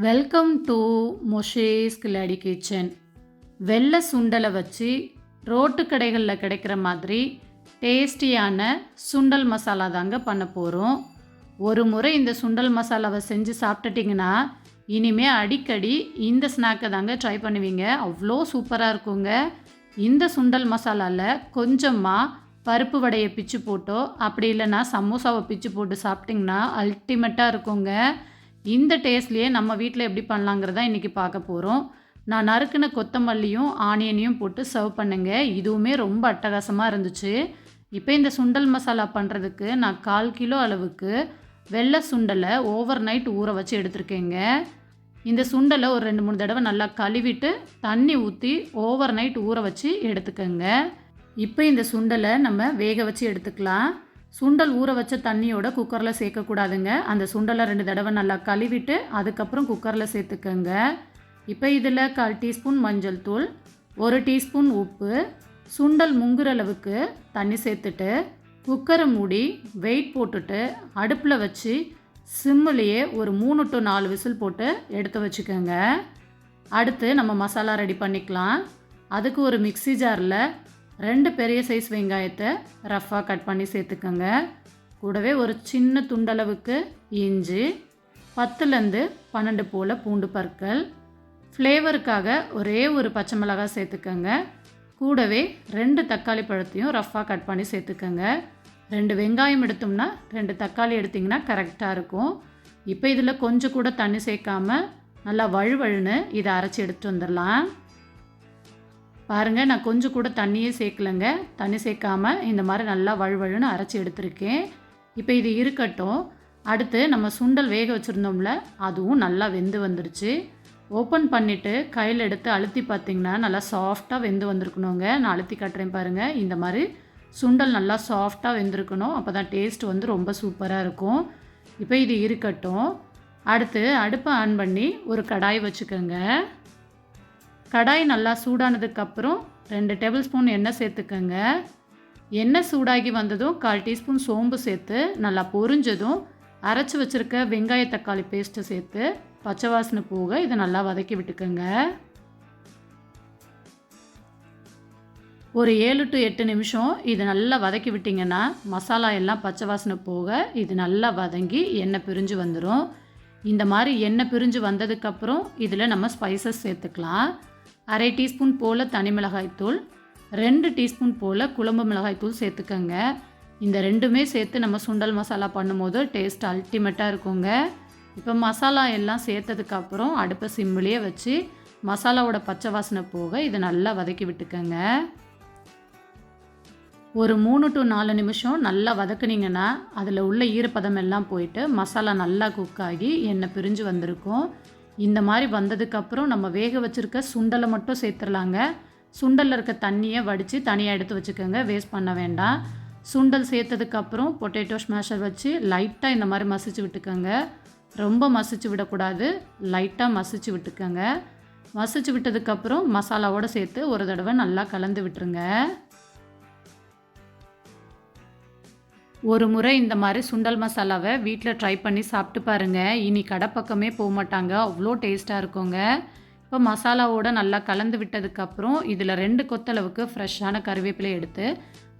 Welcome to மொஷேஸ் கிளாடி kitchen வெள்ளை சுண்டலை வச்சு ரோட்டு கடைகளில் கிடைக்கிற மாதிரி டேஸ்டியான சுண்டல் மசாலா தாங்க பண்ண போகிறோம் ஒரு முறை இந்த சுண்டல் மசாலாவை செஞ்சு சாப்பிட்டுட்டிங்கன்னா இனிமே அடிக்கடி இந்த ஸ்நாக்கை தாங்க ட்ரை பண்ணுவீங்க. அவ்வளோ சூப்பராக இருக்குங்க. இந்த சுண்டல் மசாலாவில் கொஞ்சமாக பருப்பு வடையை பிச்சு போட்டோ அப்படி இல்லைன்னா சமோசாவை பிச்சு போட்டு சாப்பிட்டிங்கன்னா அல்டிமேட்டாக இருக்குங்க. இந்த டேஸ்ட்லேயே நம்ம வீட்டில் எப்படி பண்ணலாங்கிறத இன்றைக்கி பார்க்க போகிறோம் நான் நறுக்கின கொத்தமல்லியும் ஆனியனையும் போட்டு சர்வ் பண்ணுங்க. இதுவுமே ரொம்ப அட்டகாசமாக இருந்துச்சு. இப்போ இந்த சுண்டல் மசாலா பண்ணுறதுக்கு நான் கால் கிலோ அளவுக்கு வெள்ளை சுண்டலை ஓவர் நைட் ஊற வச்சு எடுத்திருக்கேங்க. இந்த சுண்டலை ஒரு ரெண்டு மூணு தடவை நல்லா கழுவிட்டு தண்ணி ஊற்றி ஓவர் நைட் ஊற வச்சு எடுத்துக்கோங்க. இப்போ இந்த சுண்டலை நம்ம வேக வச்சு எடுத்துக்கலாம். சுண்டல் ஊற வச்ச தண்ணியோட குக்கரில் சேர்க்கக்கூடாதுங்க. அந்த சுண்டலை ரெண்டு தடவை நல்லா கழுவிட்டு அதுக்கப்புறம் குக்கரில் சேர்த்துக்கோங்க. இப்போ இதில் கால் டீஸ்பூன் மஞ்சள் தூள் ஒரு டீஸ்பூன் உப்பு சுண்டல் முங்குற அளவுக்கு தண்ணி சேர்த்துட்டு குக்கரை மூடி வெயிட் போட்டுட்டு அடுப்பில் வச்சு சிம்மிலேயே ஒரு மூணு டு நாலு விசில் போட்டு எடுத்து வச்சுக்கோங்க. அடுத்து நம்ம மசாலா ரெடி பண்ணிக்கலாம். அதுக்கு ஒரு மிக்ஸி ஜாரில் ரெண்டு பெரிய சைஸ் வெங்காயத்தை ரஃப்பாக கட் பண்ணி சேர்த்துக்கோங்க. கூடவே ஒரு சின்ன துண்டளவுக்கு இஞ்சி பத்துலேருந்து பன்னெண்டு போல் பூண்டு பற்கள். ஃப்ளேவருக்காக ஒரே ஒரு பச்சை மிளகாய் சேர்த்துக்கோங்க. கூடவே ரெண்டு தக்காளி பழத்தையும் ரஃப்பாக கட் பண்ணி சேர்த்துக்கோங்க. ரெண்டு வெங்காயம் எடுத்தோம்னா ரெண்டு தக்காளி எடுத்திங்கன்னா கரெக்டாக இருக்கும். இப்போ இதில் கொஞ்சம் கூட தண்ணி சேர்க்காம நல்லா வழுவழுன்னு இதை அரைச்சி எடுத்துட்டு வந்துடலாம். பாருங்கள் நான் கொஞ்சம் கூட தண்ணியே சேர்க்கலைங்க. தண்ணி சேர்க்காம இந்த மாதிரி நல்லா வழுவழுன்னு அரைச்சி எடுத்திருக்கேன். இப்போ இது இருக்கட்டும். அடுத்து நம்ம சுண்டல் வேக வச்சுருந்தோம்ல அதுவும் நல்லா வெந்து வந்துருச்சு. ஓப்பன் பண்ணிவிட்டு கையில் எடுத்து அழுத்தி பார்த்திங்கன்னா நல்லா சாஃப்டாக வெந்து வந்திருக்கணுங்க. நான் அழுத்தி காட்டுறேன் பாருங்கள் இந்த மாதிரி சுண்டல் நல்லா சாஃப்டாக வெந்திருக்கணும். அப்போ தான் டேஸ்ட் வந்து ரொம்ப சூப்பராக இருக்கும். இப்போ இது இருக்கட்டும். அடுத்து அடுப்பை ஆன் பண்ணி ஒரு கடாய் வச்சுக்கோங்க. கடாய் நல்லா சூடானதுக்கப்புறம் ரெண்டு டேபிள் ஸ்பூன் எண்ணெய் சேர்த்துக்கோங்க. எண்ணெய் சூடாகி வந்ததும் கால் டீஸ்பூன் சோம்பு சேர்த்து நல்லா பொரிஞ்சதும் அரைச்சி வச்சுருக்க வெங்காய தக்காளி பேஸ்ட்டை சேர்த்து பச்சை வாசனை போக இதை நல்லா வதக்கி விட்டுக்கோங்க. ஒரு ஏழு டு எட்டு நிமிஷம் இது நல்லா வதக்கி விட்டிங்கன்னா மசாலா எல்லாம் பச்சை வாசனை போக இது நல்லா வதங்கி எண்ணெய் பிரிஞ்சு வந்துடும் இந்த மாதிரி எண்ணெய் பிரிஞ்சு வந்ததுக்கப்புறம் இதில் நம்ம ஸ்பைசஸ் சேர்த்துக்கலாம். அரை டீஸ்பூன் போல் தனி மிளகாய்த்தூள் ரெண்டு டீஸ்பூன் போல் குழம்பு மிளகாய்த்தூள் சேர்த்துக்கோங்க. இந்த ரெண்டுமே சேர்த்து நம்ம சுண்டல் மசாலா பண்ணும்போது டேஸ்ட் அல்டிமேட்டாக இருக்குங்க. இப்போ மசாலா எல்லாம் சேர்த்ததுக்கப்புறம் அடுப்பை சிம்மிலேயே வச்சு மசாலாவோட பச்சை வாசனை போக இதை நல்லா வதக்கி விட்டுக்கோங்க. ஒரு மூணு டு நாலு நிமிஷம் நல்லா வதக்குனிங்கன்னா அதில் உள்ள ஈரப்பதம் எல்லாம் போயிட்டு மசாலா நல்லா குக் ஆகி எண்ணெய் பிரிஞ்சு வந்திருக்கும். இந்த மாதிரி வந்ததுக்கப்புறம் நம்ம வேக வச்சுருக்க சுண்டலை மட்டும் சேர்த்துடலாங்க சுண்டலில் இருக்க தண்ணியை வடித்து தனியாக எடுத்து வச்சுக்கோங்க. வேஸ்ட் பண்ண வேண்டாம். சுண்டல் சேர்த்ததுக்கப்புறம் பொட்டேட்டோ ஸ்மேஷர் வச்சு லைட்டாக இந்த மாதிரி மசிச்சு விட்டுக்கோங்க. ரொம்ப மசிச்சு விடக்கூடாது. லைட்டாக மசிச்சு விட்டுக்கோங்க. மசிச்சு விட்டதுக்கப்புறம் மசாலாவோடு சேர்த்து ஒரு தடவை நல்லா கலந்து விட்டுருங்க. ஒரு முறை இந்த மாதிரி சுண்டல் மசாலாவை வீட்டில் ட்ரை பண்ணி சாப்பிட்டு பாருங்கள் இனி கடை பக்கமே போக மாட்டாங்க. அவ்வளோ டேஸ்ட்டாக இருக்குங்க. இப்போ மசாலாவோட நல்லா கலந்து விட்டதுக்கப்புறம் இதில் ரெண்டு கொத்தளவுக்கு ஃப்ரெஷ்ஷான கருவேப்பிலை எடுத்து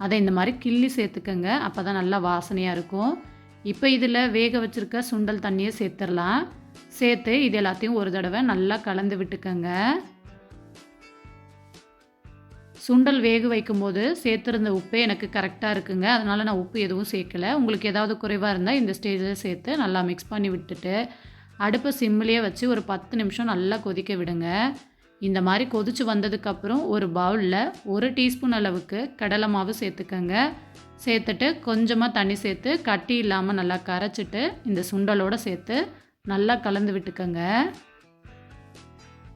அதை இந்த மாதிரி கிள்ளி சேர்த்துக்கோங்க. அப்போ தான் நல்லா வாசனையாக இருக்கும். இப்போ இதில் வேக வச்சுருக்க சுண்டல் தண்ணியை சேர்த்துடலாம். சேர்த்து இது எல்லாத்தையும் ஒரு தடவை நல்லா கலந்து விட்டுக்கோங்க. சுண்டல் வேக வைக்கும்போது சேர்த்துருந்த உப்பே எனக்கு கரெக்டாக இருக்குங்க. அதனால் நான் உப்பு எதுவும் சேர்க்கலை. உங்களுக்கு ஏதாவது குறைவாக இருந்தால் இந்த ஸ்டேஜில் சேர்த்து நல்லா மிக்ஸ் பண்ணி விட்டுட்டு அடுப்பை சிம்மிலேயே வச்சு ஒரு பத்து நிமிஷம் நல்லா கொதிக்க விடுங்க. இந்த மாதிரி கொதிச்சு வந்ததுக்கப்புறம் ஒரு பவுலில் ஒரு டீஸ்பூன் அளவுக்கு கடலை மாவு சேர்த்துக்கோங்க. சேர்த்துட்டு கொஞ்சமாக தண்ணி சேர்த்து கட்டி இல்லாமல் நல்லா கரைச்சிட்டு இந்த சுண்டலோடு சேர்த்து நல்லா கலந்து விட்டுக்கோங்க.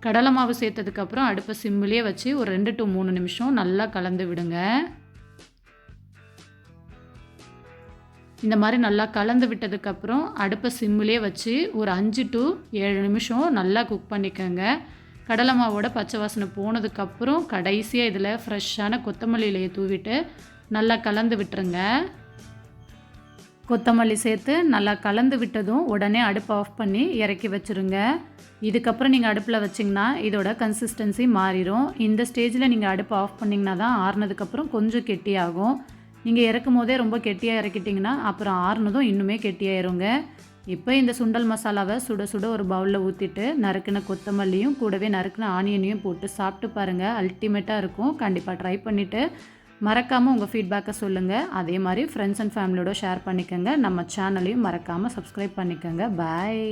கடலை மாவு சேர்த்ததுக்கப்புறம் அடுப்பை சிம்மிலே வச்சு ஒரு ரெண்டு டு மூணு நிமிஷம் நல்லா கலந்து விடுங்க. இந்த மாதிரி நல்லா கலந்து விட்டதுக்கப்புறம் அடுப்பை சிம்மிலே வச்சு ஒரு அஞ்சு டு ஏழு நிமிஷம் நல்லா குக் பண்ணிக்கோங்க. கடலை மாவோட பச்சை வாசனை போனதுக்கப்புறம் கடைசியாக இதில் ஃப்ரெஷ்ஷான கொத்தமல்லி இலையை தூவிட்டு நல்லா கலந்து விட்டுருங்க. கொத்தமல்லி சேர்த்து நல்லா கலந்து விட்டதும் உடனே அடுப்பை ஆஃப் பண்ணி இறக்கி வச்சுருங்க. இதுக்கப்புறம் நீங்கள் அடுப்பில் வச்சிங்கன்னா இதோட கன்சிஸ்டன்சி மாறிடும் இந்த ஸ்டேஜில் நீங்கள் அடுப்பை ஆஃப் பண்ணிங்கன்னா தான் ஆறுனதுக்கப்புறம் கொஞ்சம் கெட்டியாகும் நீங்கள் இறக்கும் போதே ரொம்ப கெட்டியாக இறக்கிட்டிங்கன்னா அப்புறம் ஆறுனதும் இன்னுமே கெட்டியாயிருங்க இப்போ இந்த சுண்டல் மசாலாவை சுட சுட ஒரு பவுலில் ஊற்றிட்டு நறுக்கின கொத்தமல்லியும் கூடவே நறுக்கின ஆனியனையும் போட்டு சாப்பிட்டு பாருங்கள் அல்டிமேட்டாக இருக்கும். கண்டிப்பாக ட்ரை பண்ணிவிட்டு மறக்காமல் உங்கள் ஃபீட்பேக்கை சொல்லுங்கள் அதே மாதிரி ஃப்ரெண்ட்ஸ் அண்ட் ஃபேமிலியோட ஷேர் பண்ணிக்கோங்க. நம்ம சேனலையும் மறக்காமல் சப்ஸ்கிரைப் பண்ணிக்கோங்க. பாய்